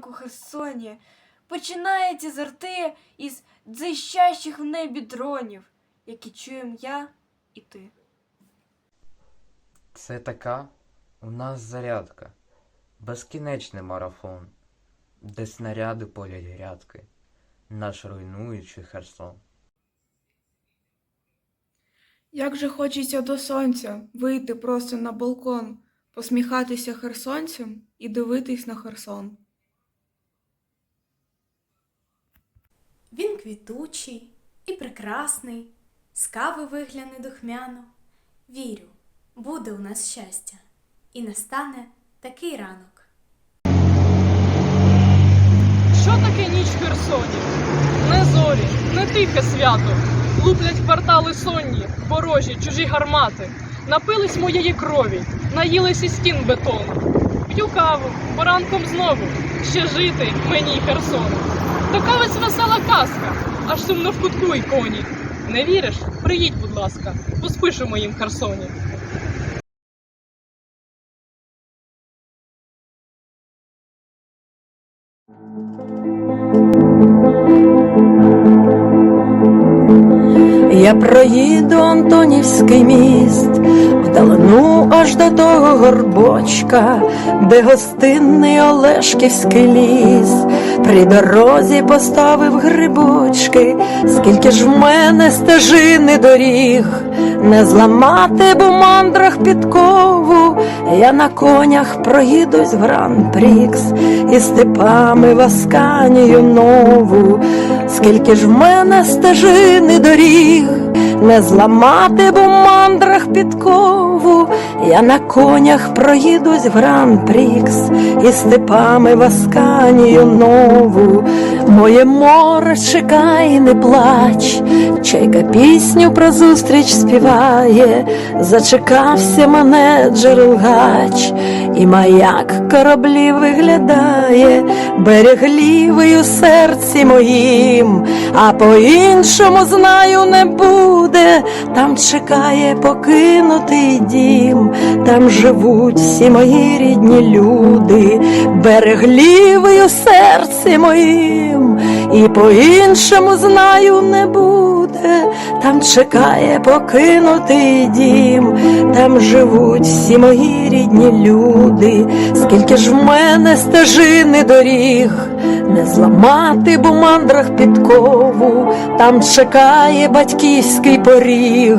ранок у Херсоні починається з арти із дзищащих в небі дронів, які чуєм я і ти. Це така у нас зарядка, безкінечний марафон, де снаряди полять грядки, наш руйнуючий Херсон. Як же хочеться до сонця вийти просто на балкон, посміхатися херсонцям і дивитись на Херсон. Він квітучий і прекрасний, з кави вигляне духмяно. Вірю, буде у нас щастя, і настане такий ранок. Що таке ніч в Херсоні? Не зорі, не тихе свято. Луплять квартали сонні, ворожі, чужі гармати. Напились моєї крові, наїлись і стін бетону. П'ю каву, поранком знову, ще жити мені Херсону. Така весь весела казка, аж сумно в кутку й коні. Не віриш? Приїдь, будь ласка, поспиш у моїм Херсоні. Я проїду Антонівський міст, вдалину аж до того горбочка, де гостинний Олешківський ліс, при дорозі поставив грибочки, скільки ж в мене стежини доріг, не зламати, бо мандрах підкову, я на конях проїдусь в Гран-Прікс і степами в Асканію нову, скільки ж в мене стежини доріг, не зламати, бо мандрах підкову, я на конях проїдусь в Гран-Прікс і степами в Асканію нову, моє море чекай, не плач, чайка пісню про зустріч співає, зачекався мене джерелгач, і маяк кораблів виглядає, берег лівий у серці моїм, а по-іншому знаю не буде, там чекає покинутий дім, там живуть всі мої рідні люди, береглівою серце моїм, і по-іншому знаю не буде, там чекає покинутий дім, там живуть всі мої рідні люди, скільки ж в мене стежини доріг, не зламати бо мандрах підкову, там чекає батьківський поріг,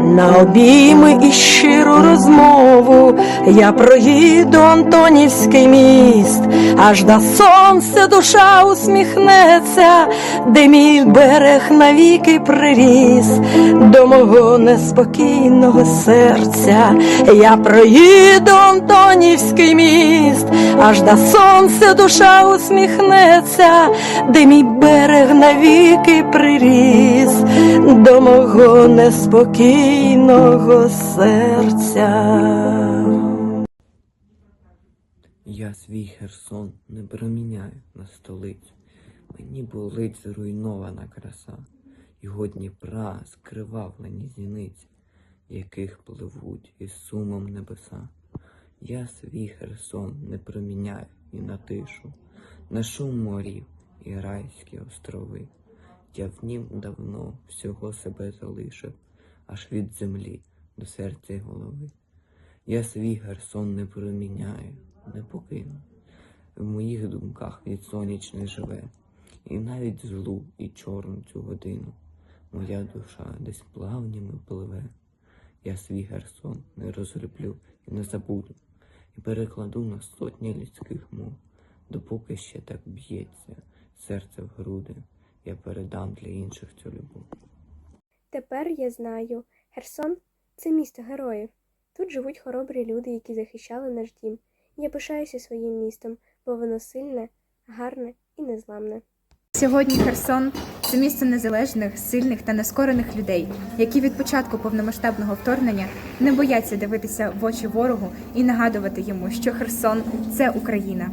на обійми і щиру розмову. Я проїду Антонівський міст, аж до сонця душа усміхнеться, де мій берег навіки приріс до мого неспокійного серця. Я проїду Антонівський міст, аж до сонця душа усміхнеться, де мій берег навіки приріс до мого неспокійного серця. Я свій Херсон не проміняю на столицю. Мені болить зруйнована краса, його Дніпра скривавлені зіниці, яких пливуть із сумом небеса. Я свій Херсон не проміняю і на тишу, на шум морів і райські острови. Я в нім давно всього себе залишив, аж від землі до серця й голови. Я свій Херсон не проміняю, не покину. В моїх думках від сонячний живе, і навіть злу і чорну цю годину. Моя душа десь плавнями пливе. Я свій Херсон не розгреблю і не забуду, і перекладу на сотні людських мов, допоки ще так б'ється серце в груди, я передам для інших цю любов. Тепер я знаю, Херсон це місто героїв. Тут живуть хоробрі люди, які захищали наш дім. Я пишаюся своїм містом, бо воно сильне, гарне і незламне. Сьогодні Херсон це місто незалежних, сильних та нескорених людей, які від початку повномасштабного вторгнення не бояться дивитися в очі ворогу і нагадувати йому, що Херсон це Україна.